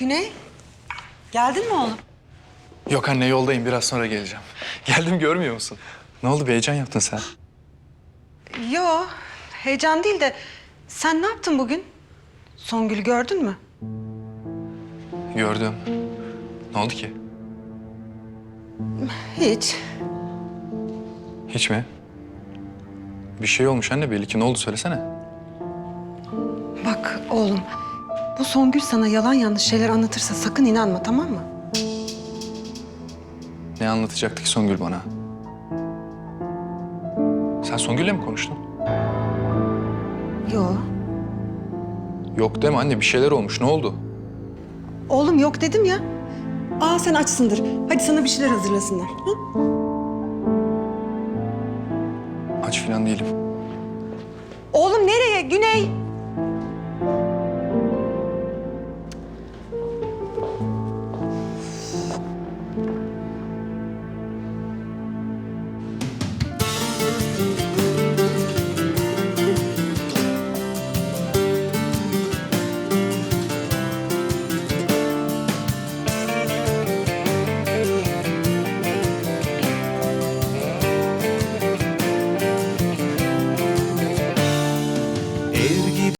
Güney, geldin mi oğlum? Yok anne yoldayım biraz sonra geleceğim. Geldim görmüyor musun? Ne oldu bir heyecan yaptın sen? Yo, heyecan değil de sen ne yaptın bugün? Songül'ü gördün mü? Gördüm. Ne oldu ki? Hiç. Hiç mi? Bir şey olmuş anne belli ki. Ne oldu söylesene. Bak oğlum, bu Songül sana yalan yanlış şeyler anlatırsa sakın inanma tamam mı? Ne anlatacaktı ki Songül bana? Sen Songül'le mi konuştun? Yo. Yok deme anne bir şeyler olmuş. Ne oldu? Oğlum yok dedim ya. Aa sen açsındır. Hadi sana bir şeyler hazırlasınlar. Hı? Aç falan değilim. Oğlum nereye? Güney.